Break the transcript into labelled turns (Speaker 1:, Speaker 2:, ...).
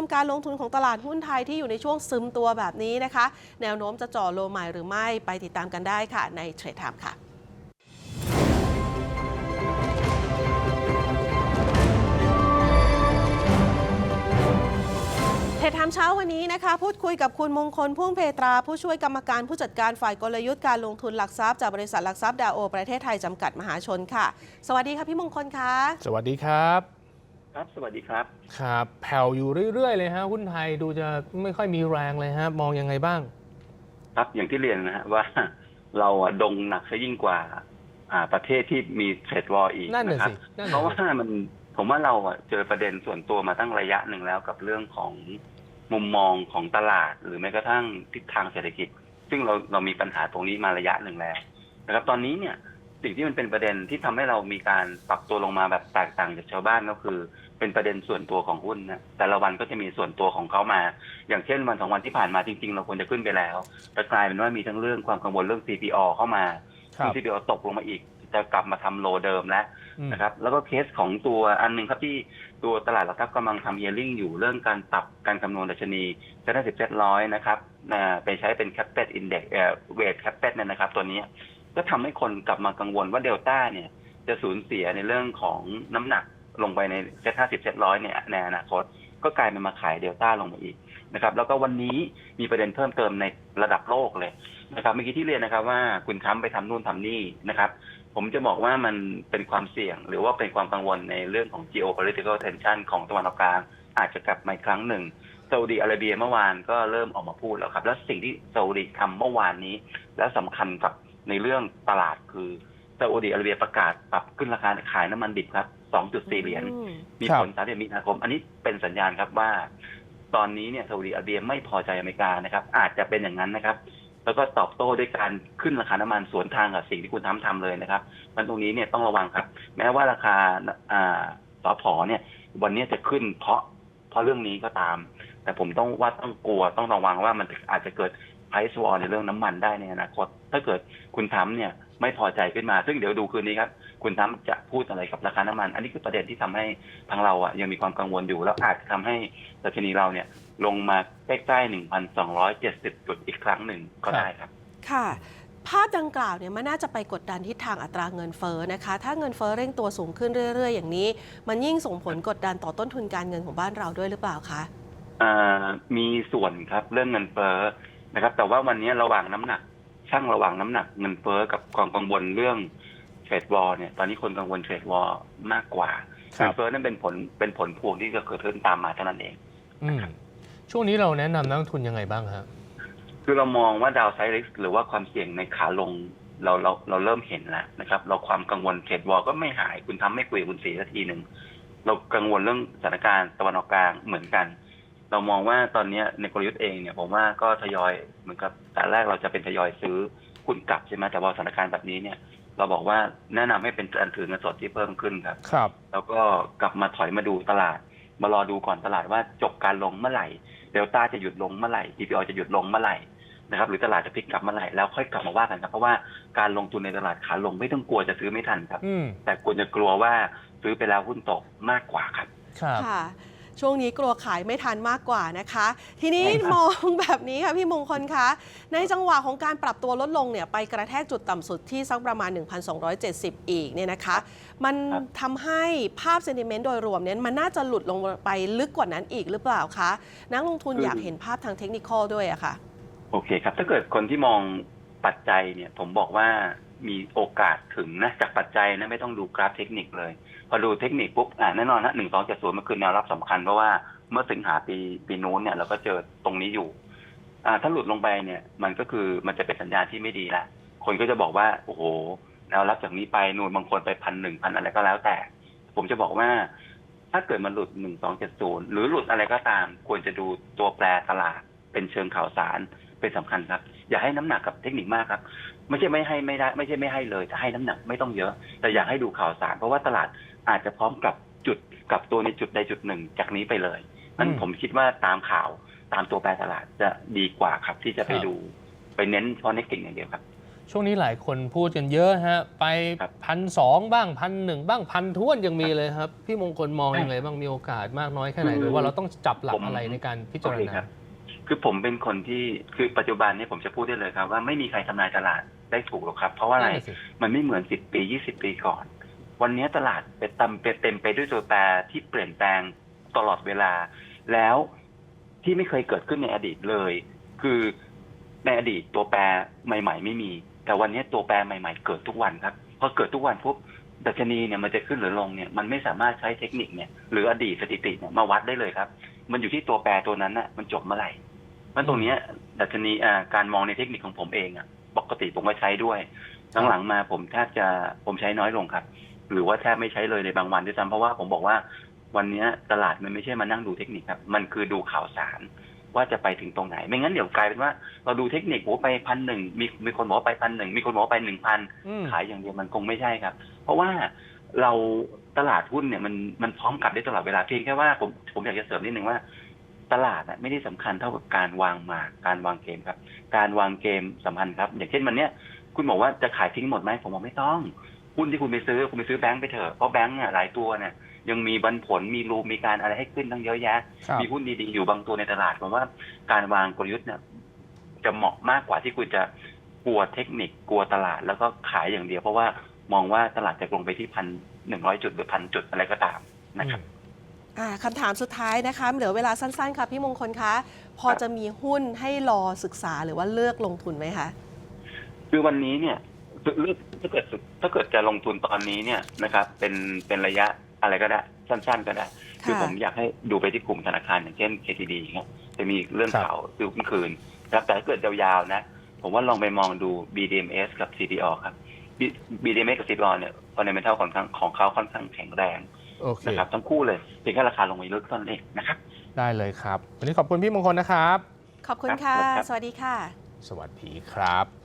Speaker 1: มการลงทุนของตลาดหุ้นไทยที่อยู่ในช่วงซึมตัวแบบนี้นะคะ แนวโน้มจะจ่อโลใหม่หรือไม่ไปติดตามกันได้ค่ะ ในเทรดไทม์ค่ะเทรดไทม์เช้าวันนี้นะคะ พูดคุยกับคุณมงคลพ่วงเพตรา ผู้ช่วยกรรมการผู้จัดการฝ่ายกลยุทธ์การลงทุนหลักทรัพย์จากบริษัทหลักทรัพย์ดาโอ ประเทศไทยจำกัดมหาชนค่ะ สวัสดีค่ะพี่มงคลคะ
Speaker 2: สวัสดีครับ
Speaker 3: ครับ สวัสดีครับ
Speaker 2: ครับ แผ่วอยู่เรื่อยๆ เลยฮะ หุ้นไทยดูจะไม่ค่อยมีแรงเลยฮะ มองยังไงบ้าง
Speaker 3: ครับ อย่างที่เรียนนะฮะว่าเราอะดงหนักซะยิ่งกว่า อ่า ประเทศที่มีเทรดวอร์อีก
Speaker 2: นั่นน่ะ
Speaker 3: นะครับ
Speaker 2: สินั่น
Speaker 3: เพ
Speaker 2: น่ะ
Speaker 3: ราะว่า
Speaker 2: สิ
Speaker 3: มันผมว่าเราอะเจอประเด็นส่วนตัวมาตั้งระยะหนึ่งแล้วกับเรื่องของมุมมองของตลาด หรือแม้กระทั่งทิศทางเศรษฐกิจ ซึ่งเราเรามีปัญหาตรงนี้มาระยะหนึ่งแล้วนะครับ ตอนนี้เนี่ย สิ่งที่มันเป็นประเด็นที่ทำให้เรามีการปรับตัวลงมาแบบแตกต่างจากชาวบ้านก็คือ เป็นประเด็นส่วนตัวของหุ้นนะแต่ละวันก็จะมีส่วนตัวของเขามา อย่างเช่นวันสองวันที่ผ่านมาจริง ๆ เราควรจะขึ้นไปแล้ว แต่กลายเป็นว่ามีทั้งเรื่องความกังวลเรื่อง CPO เข้ามา
Speaker 2: ครั
Speaker 3: ซึ่
Speaker 2: บ
Speaker 3: ง CPO ตกลงมาอีกจะกลับมาทำโลเดิมแล้ว
Speaker 2: อืม
Speaker 3: นะครับ แล้วก็เคสของตัวอันหนึ่งครับที่ตัวตลาดหลักทรัพย์กำลังทำเยลิ่งอยู่เรื่องการปรับการคำนวณดัชนีจะได้สิบเจ็ดร้อยนะครับอ่าไปใช้เป็นแคปเป d อินเด็กเอ่อเวทแคปเปเนี่ยนะครับ ตัวนี้ ก็ทำให้คนกลับมากังวลว่าเดลต้าเนี่ยจะสูญเสียในเรื่องของน้ำหนักลงไปในเซ็ตห้าสิบเซ็ตร้อยเนี่ยในอนาคต ก็กลายเป็นมาขายเดลต้าลงมาอีกนะครับ แล้วก็วันนี้มีประเด็นเพิ่มเติมในระดับโลกเลยนะครับเมื่อกี้ที่เรียนนะครับว่าคุณทรัมป์ไปทำนู่นทำนี่นะครับ ผมจะบอกว่ามันเป็นความเสี่ยง หรือว่าเป็นความกังวลในเรื่องของ geopolitical tension ของตะวันออกกลางอาจจะกลับมาอีกครั้งหนึ่งซาอุดีอาระเบียเมื่อวานก็เริ่มออกมาพูดแล้วครับ แล้วสิ่งที่ซาอุดีทำเมื่อวานนี้ และสำคัญกับ ในเรื่องตลาดคือซาอุดีอาระเบียประกาศปรับขึ้นราคาขายน้ำมันดิบครับ 2.4 เหรียญ
Speaker 1: อืม
Speaker 3: มี
Speaker 2: ครับ
Speaker 3: ผล30มีนาคม อันนี้เป็นสัญญาณครับว่า ตอนนี้เนี่ยซาอุดีอาระเบียไม่พอใจอเมริกานะครับ อาจจะเป็นอย่างนั้นนะครับ แล้วก็ตอบโต้ด้วยการขึ้นราคาน้ำมันสวนทางกับสิ่งที่คุณทำทำเลยนะครับ มันตรงนี้เนี่ยต้องระวังครับ แม้ว่าราคาอ่าสอพอเนี่ย วันนี้จะขึ้นเพราะเพราะเรื่องนี้ก็ตาม แต่ผมต้องว่าต้องกลัวต้องระวังว่ามันอาจจะเกิด price war ในเรื่องน้ำมันได้ในอนาคต ถ้าเกิดคุณทำเนี่ยไม่พอใจขึ้นมา ซึ่งเดี๋ยวดูคืนนี้ครับ คุณทำจะพูดอะไรกับราคาน้ำมัน อันนี้คือประเด็นที่ทำให้ทางเราอะยังมีความกังวลอยู่แล้วอาจจะทำให้ดัชนีเราเนี่ยลงมาใกล้ๆ1,270จุดอีกครั้งหนึ่งก็ได้ครับ
Speaker 1: ค่ะภาพดังกล่าวเนี่ยมันน่าจะไปกดดันทิศทางอัตราเงินเฟ้อนะคะ ถ้าเงินเฟ้อเร่งตัวสูงขึ้นเรื่อย ๆ อย่างนี้ มันยิ่งส่งผลกดดันต่อต้นทุนการเงินของบ้านเราด้วยหรือเปล่าคะ
Speaker 3: อ่ามีส่วนครับเรื่องเงินเฟ้อ นะครับ แต่ว่าวันนี้ระหว่างน้ำหนักช่างระหว่างน้ำหนักเงินเฟ้อกับความกังวลเรื่องเทรดวอลเนี่ย ตอนนี้คนกังวลเทรดวอลมากกว่า
Speaker 2: ครั
Speaker 3: เงิ
Speaker 2: บ
Speaker 3: นเฟ้อนั่นเป็นผลเป็นผลพวงที่จะเกิดขึ้นตามมาเท่านั้นเอง
Speaker 2: อืมช่วงนี้เราแนะนำนักลงทุนยังไงบ้างฮะ
Speaker 3: คือเรามองว่าดาวไซริสหรือว่าความเสี่ยงในขาลงเราเราเราเริ่มเห็นแล้วนะครับ เราความกังวลเทรดวอลก็ไม่หาย คุณทำไม่คุยกับคุณสีสักทีหนึ่งเรากังวลเรื่องสถานการณ์ตะวันออกกลางเหมือนกัน เรามองว่าตอนเนี้ยในกลยุทธ์เองเนี่ยผมว่าก็ทยอยเหมือนกับแต่แรกเราจะเป็นทยอยซื้อหุ้นกลับใช่ไหมแต่ว่าสถานการณ์แบบนี้เนี่ย เราบอกว่าแนะนำให้เป็นการถือเงินสดที่เพิ่มขึ้นครับ
Speaker 2: ครับ
Speaker 3: แล้วก็กลับมาถอยมาดูตลาด มารอดูก่อนตลาดว่าจบการลงเมื่อไหร่เดลต้าจะหยุดลงเมื่อไหร่ GPO จะหยุดลงเมื่อไหร่นะครับหรือตลาดจะพลิกกลับเมื่อไหร่แล้วค่อยกลับมาว่ากันครับเพราะว่าการลงทุนในตลาดขาลงไม่ต้องกลัวจะซื้อไม่ทันครับ
Speaker 2: อืม
Speaker 3: แต่ควรจะกลัวว่าซื้อไปแล้วหุ้นตกมากกว่าครับ
Speaker 2: ครับ
Speaker 1: ค่ะ ช่วงนี้กลัวขายไม่ทันมากกว่านะคะ ทีนี้
Speaker 3: ใช่ครับ
Speaker 1: มองแบบนี้ค่ะพี่มงคลคะในจังหวะของการปรับตัวลดลงเนี่ยไปกระแทกจุดต่ำสุดที่สักประมาณ 1,270 อีกเนี่ยนะคะ มันทำให้ภาพเซนติเมนต์โดยรวมเนี่ยมันน่าจะหลุดลงไปลึกกว่านั้นอีกหรือเปล่าคะนักลงทุนอยากเห็นภาพทางเทคนิคอลด้วยอะค่ะ
Speaker 3: โอเคครับ ถ้าเกิดคนที่มองปัจจัยเนี่ยผมบอกว่ามีโอกาสถึงนะจากปัจจัยนะไม่ต้องดูกราฟเทคนิคเลย พอดูเทคนิคปุ๊บอ่าแน่นอนนะหนึ่งสองเจ็ดศูนย์มันคือแนวรับสำคัญเพราะว่าเมื่อสิงหาปีปีนู้นเนี่ยเราก็เจอตรงนี้อยู่ อ่าถ้าหลุดลงไปเนี่ยมันก็คือมันจะเป็นสัญญาณที่ไม่ดีละคนก็จะบอกว่าโอ้โหแนวรับจากนี้ไปนู่นบางคนไปพันหนึ่งพันอะไรก็แล้วแต่ ผมจะบอกว่าถ้าเกิดมันหลุดหนึ่งสองเจ็ดศูนย์หรือหลุดอะไรก็ตาม ควรจะดูตัวแปรตลาดเป็นเชิงข่าวสารเป็นสำคัญครับ อย่าให้น้ำหนักกับเทคนิคมากครับ ไม่ใช่ไม่ให้ไม่ได้ ไม่ใช่ไม่ให้เลยแต่ให้น้ำหนักไม่ต้องเยอะ แต่อยากให้ดูข่าวสาร เพราะว่าตลาด อาจจะพร้อมกับจุดกับตัวในจุดใดจุดหนึ่ง จากนี้ไปเลยนั้น
Speaker 2: อืม
Speaker 3: ผมคิดว่าตามข่าวตามตัวแปรตลาดจะดีกว่าครับ ที่จะไป
Speaker 2: ครับ
Speaker 3: ดูไปเน้นเพราะเน็กเก่งอย่างเดียวครับ
Speaker 2: ช่วงนี้หลายคนพูดกันเยอะฮะ ไป
Speaker 3: ครับ
Speaker 2: พันสองบ้างพันหนึ่งบ้างพันท้วนยังมีเลยครับ พี่มงคลมองยังไงบ้างมีโอกาสมากน้อยแค่ไหน
Speaker 3: คือ
Speaker 2: หรือว่าเราต้องจับหลัก
Speaker 3: ผม
Speaker 2: อะไรในการพิจาร
Speaker 3: โอเค
Speaker 2: ณา
Speaker 3: ครับคือผมเป็นคนที่คือปัจจุบันเนี้ผมจะพูดได้เลยครับ ว่าไม่มีใครทำนายตลาดได้ถูกหรอกครับ เพราะว่าอะไร
Speaker 2: นั่นน่ะสิ
Speaker 3: มันไม่เหมือนสิบปียี่สิบปีก่อน วันนี้ตลาดเป็นต็มเป็นเต็มไปด้วยตัวแปรที่เปลี่ยนแปลงตลอดเวลา แล้วที่ไม่เคยเกิดขึ้นในอดีตเลย คือในอดีตตัวแปรใหม่ ๆ ไม่มี แต่วันนี้ตัวแปรใหม่ ๆ เกิดทุกวันครับพอเกิดทุกวันปุ๊บดัชนีเนี่ยมันจะขึ้นหรือลงเนี่ยมันไม่สามารถใช้เทคนิคเนี่ยหรืออดีตสถิติเนี่ยมาวัดได้เลยครับ มันอยู่ที่ตัวแปรตัวนั้นน่ะมันจบเมื่อไหร่เพราะตรงนี้ดัชนีอ่าการมองในเทคนิคของผมเองอะปกติผมก็ใช้ด้วยหลังๆมาผมแทบจะผมใช้น้อยลงครับ หรือว่าแทบไม่ใช้เลยในบางวันด้วยซ้ำเพราะว่าผมบอกว่าวันเนี้ยตลาดมันไม่ใช่มานั่งดูเทคนิคครับ มันคือดูข่าวสารว่าจะไปถึงตรงไหน ไม่งั้นเดี๋ยวกลายเป็นว่าเราดูเทคนิคโอ้ไปพันหนึ่งมีมีคนบอกว่าไปพันหนึ่งมีคนบอกว่าไปหนึ่งพัน
Speaker 2: อืม
Speaker 3: ขายอย่างเดียวมันคงไม่ใช่ครับ เพราะว่าเราตลาดหุ้นเนี่ยมันมันพร้อมกลับได้ตลอดเวลาเพียงแค่ว่าผมผมอยากจะเสริมนิดนึงว่า ตลาดอะไม่ได้สำคัญเท่ากับการวางหมากการวางเกมครับ การวางเกมสำคัญครับ อย่างเช่นวันเนี้ยคุณบอกว่าจะขายทิ้งหมดไหมผมบอกไม่ต้อง หุ้นที่คุณไปซื้อคุณไปซื้อแบงก์ไปเถอะเพราะแบงก์อะหลายตัวเนี่ยยังมีบันผลมีรูมมีการอะไรให้ขึ้นตั้งเยอะแยะ
Speaker 2: ครับ
Speaker 3: มีหุ้นดีๆอยู่บางตัวในตลาดผมว่าการวางกลยุทธ์เนี่ยจะเหมาะมากกว่าที่คุณจะกลัวเทคนิคกลัวตลาดแล้วก็ขายอย่างเดียว เพราะว่ามองว่าตลาดจะลงไปที่พันหนึ่งร้อยจุดหรือพันจุดอะไรก็ตามนะครับ
Speaker 1: อ่าคำถามสุดท้ายนะคะ เหลือเวลาสั้นๆค่ะพี่มงคลคะพอจะมีหุ้นให้รอศึกษาหรือว่าเลือกลงทุนไหมคะ
Speaker 3: คือวันนี้เนี่ย เลือกถ้าเกิดถ้าเกิดจะลงทุนตอนนี้เนี่ยนะครับ เป็นเป็นระยะอะไรก็ได้ สั้น ๆ ก็ได้ คือ
Speaker 1: ค่ะ
Speaker 3: ผมอยากให้ดูไปที่กลุ่มธนาคารอย่างเช่น KTD ครับจะมีเรื่อง
Speaker 2: ครับ
Speaker 3: ข่าวซื้อหุ้นคืนนะครับแต่ถ้าเกิดยาวๆนะ ผมว่าลองไปมองดู BDMs กับ CDO ครับ B- BDMs กับ CDO เนี่ย fundamental ของเขาของเขาค่อนข้างแข็งแรง
Speaker 2: โอเค
Speaker 3: นะครับทั้งคู่เลยเพียงแค่ราคาลงไปลึกเท่านั้นเองนะครับ
Speaker 2: ได้เลยครับ วันนี้ขอบคุณพี่มงคลนะครับ
Speaker 1: ขอบคุณ
Speaker 3: ครับ
Speaker 1: ค่ะ
Speaker 3: ครับ
Speaker 1: สวัสดีค่ะ
Speaker 2: สวัสดีครับ